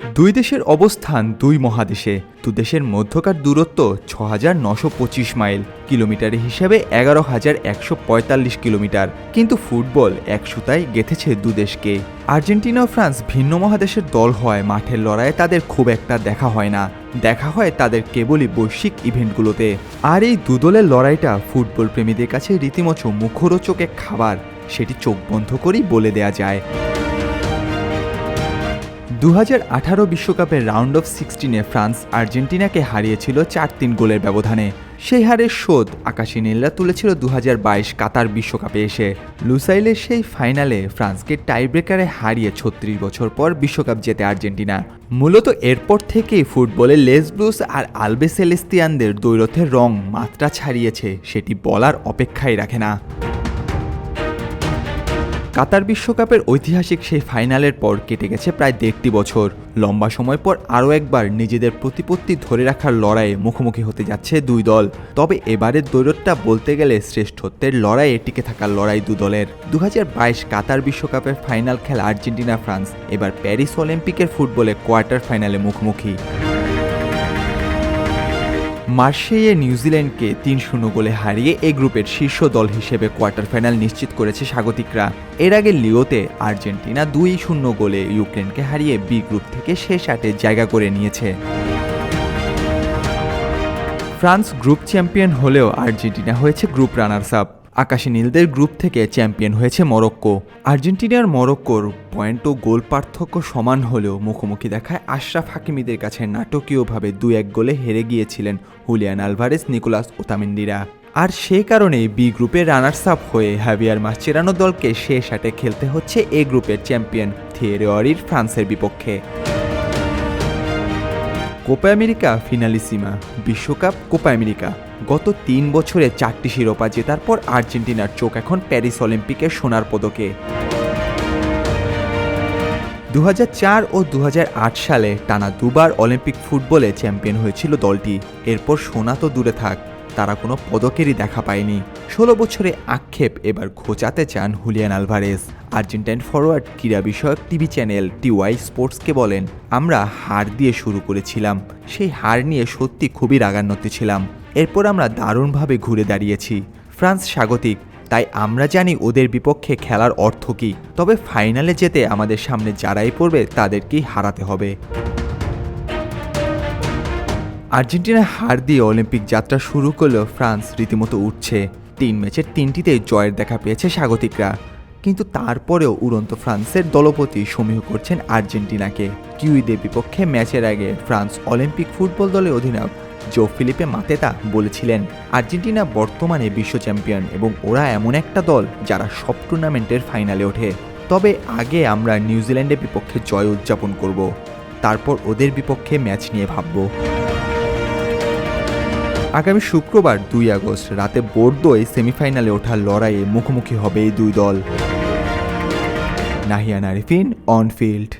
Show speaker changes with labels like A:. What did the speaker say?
A: দুই দেশের অবস্থান দুই মহাদেশে। দু দেশের মধ্যকার দূরত্ব ছ হাজার নশো পঁচিশ মাইল, কিলোমিটার হিসেবে এগারো হাজার একশো পঁয়তাল্লিশ কিলোমিটার। কিন্তু ফুটবল এক সুতায় গেঁথেছে দেশকে। আর্জেন্টিনা ও ফ্রান্স ভিন্ন মহাদেশের দল হয় মাঠের লড়াইয়ে তাদের খুব একটা দেখা হয় না। দেখা হয় তাদের কেবলই বৈশ্বিক ইভেন্টগুলোতে। আর এই দুদলের লড়াইটা ফুটবল প্রেমীদের কাছে রীতিমতো মুখরোচক এক খাবার। সেটি চোখ বন্ধ করেই বলে দেয়া যায়। দু বিশ্বকাপের রাউন্ড অফ সিক্সটিনে ফ্রান্স আর্জেন্টিনাকে হারিয়েছিল চার তিন গোলের ব্যবধানে। সেই হারের শোধ আকাশি নীলরা তুলেছিল দু হাজার বাইশ কাতার বিশ্বকাপে এসে। লুসাইলের সেই ফাইনালে ফ্রান্সকে টাইব্রেকারে হারিয়ে ছত্রিশ বছর পর বিশ্বকাপ জেতে আর্জেন্টিনা। মূলত এরপর থেকেই ফুটবলে লেস ব্লুস আর আলবে সেলেস্তিয়ানদের দৈরথের রং মাত্রা ছাড়িয়েছে, সেটি বলার অপেক্ষাই রাখে না। কাতার বিশ্বকাপের ঐতিহাসিক সেই ফাইনালের পর কেটে গেছে প্রায় দেড়টি বছর। লম্বা সময় পর আরও একবার নিজেদের প্রতিপত্তি ধরে রাখার লড়াইয়ে মুখোমুখি হতে যাচ্ছে দুই দল। তবে এবারের দৈরতটা বলতে গেলে শ্রেষ্ঠত্বের লড়াইয়ে টিকে থাকার লড়াই দু দলের। দু হাজার বাইশ কাতার বিশ্বকাপের ফাইনাল খেলা আর্জেন্টিনা ফ্রান্স এবার প্যারিস অলিম্পিকের ফুটবলে কোয়ার্টার ফাইনালে মুখোমুখি। মার্শেইয়ে নিউজিল্যান্ডকে তিন শূন্য গোলে হারিয়ে এ গ্রুপের শীর্ষ দল হিসেবে কোয়ার্টার ফাইনাল নিশ্চিত করেছে স্বাগতিকরা। এর আগে লিওতে আর্জেন্টিনা দুই শূন্য গোলে ইউক্রেনকে হারিয়ে বি গ্রুপ থেকে শেষ আটে জায়গা করে নিয়েছে। ফ্রান্স গ্রুপ চ্যাম্পিয়ন হলেও আর্জেন্টিনা হয়েছে গ্রুপ রানার্স আপ। আকাশী নীলদের গ্রুপ থেকে চ্যাম্পিয়ন হয়েছে মরক্কো। আর্জেন্টিনার মরক্কোর পয়েন্ট ও গোল পার্থক্য সমান হলেও মুখোমুখি দেখায় আশরাফ হাকিমিদের কাছে নাটকীয়ভাবে দু এক গোলে হেরে গিয়েছিলেন হুলিয়ান আলভারেস, নিকোলাস ওতামেন্দিরা। আর সে কারণে বি গ্রুপে রানার্স আপ হয়ে হ্যাভিয়ার মাসচেরানো দলকে শেষ আটে খেলতে হচ্ছে এ গ্রুপের চ্যাম্পিয়ন থিয়েরেওয়ারির ফ্রান্সের বিপক্ষে। কোপা আমেরিকা ফিনালিসিমা, বিশ্বকাপ কোপা আমেরিকা। গত তিন বছরে চারটি শিরোপা জেতার পর আর্জেন্টিনার চোখ এখন প্যারিস অলিম্পিকে সোনার পদকে। দু হাজার চার ও দু হাজার আট সালে টানা দুবার অলিম্পিক ফুটবলে চ্যাম্পিয়ন হয়েছিল দলটি। এরপর সোনা তো দূরে থাক। তারা কোনো পদকেরই দেখা পায়নি। ষোলো বছরে আক্ষেপ এবার ঘোচাতে চান হুলিয়ান আলভারেজ। আর্জেন্টাইন ফরওয়ার্ড ক্রীড়া বিষয়ক টিভি চ্যানেল টিওয়াই স্পোর্টসকে বলেন, আমরা হার দিয়ে শুরু করেছিলাম। সেই হার নিয়ে সত্যি খুবই রাগান্বিত ছিলাম। এরপর আমরা দারুণভাবে ঘুরে দাঁড়িয়েছি। ফ্রান্স স্বাগতিক, তাই আমরা জানি ওদের বিপক্ষে খেলার অর্থ কী। তবে ফাইনালে যেতে আমাদের সামনে যারাই পড়বে তাদেরকেই হারাতে হবে। আর্জেন্টিনা হার দিয়ে অলিম্পিক যাত্রা শুরু করলেও ফ্রান্স রীতিমতো উঠছে। তিন ম্যাচের তিনটিতে জয়ের দেখা পেয়েছে স্বাগতিকরা। কিন্তু তারপরেও উড়ন্ত ফ্রান্সের দলপতি সমীহ করছেন আর্জেন্টিনাকে। কিউইদের বিপক্ষে ম্যাচের আগে ফ্রান্স অলিম্পিক ফুটবল দলের অধিনায়ক জো ফিলিপে মাতেতা বলেছিলেন, আর্জেন্টিনা বর্তমানে বিশ্ব চ্যাম্পিয়ন এবং ওরা এমন একটা দল যারা সব টুর্নামেন্টের ফাইনালে ওঠে। তবে আগে আমরা নিউজিল্যান্ডের বিপক্ষে জয় উদযাপন করব। তারপর ওদের বিপক্ষে ম্যাচ নিয়ে ভাববো। আগামী শুক্রবার দুই আগস্ট রাতে বোর্ডোয় সেমিফাইনালে ওঠার লড়াইয়ে মুখোমুখি হবে এই দুই দল। Nahiyan Arifin on field